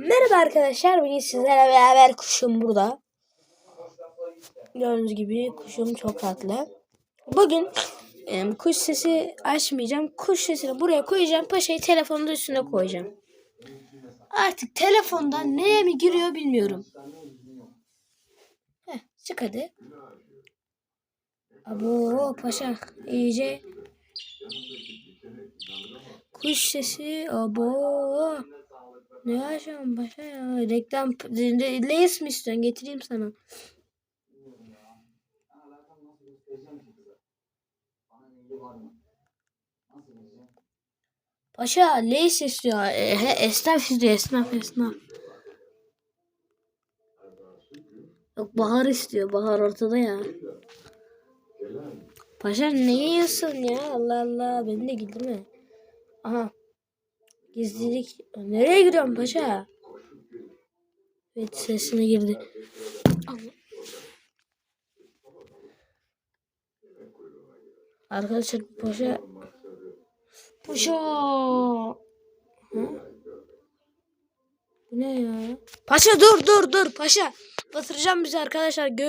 Merhaba arkadaşlar. Bugün sizlerle beraber kuşum burada. Gördüğünüz gibi kuşum çok tatlı. Bugün em, kuş sesi açmayacağım. Kuş sesini buraya koyacağım. Paşayı telefonun üstüne koyacağım. Artık telefonda neye mi giriyor bilmiyorum. Heh, çık hadi. Abo paşa iyice kuş sesi abo ne yaşam paşa ya? Reklam re- Lay's mi istiyorsun? Getireyim sana. Paşa Lay's istiyor? E, he, esnaf istiyor esnaf esnaf. Yok Bahar istiyor Bahar ortada ya. Paşa ne yiyorsun ya? Allah Allah beni de güldürme Aha Gizlilik. Nereye gidiyorsun paşa? Evet sesine girdi. Allah. Arkadaşlar paşa. Paşa. Hı? Bu ne ya? Paşa dur dur dur paşa. Batıracağım bizi arkadaşlar. Gör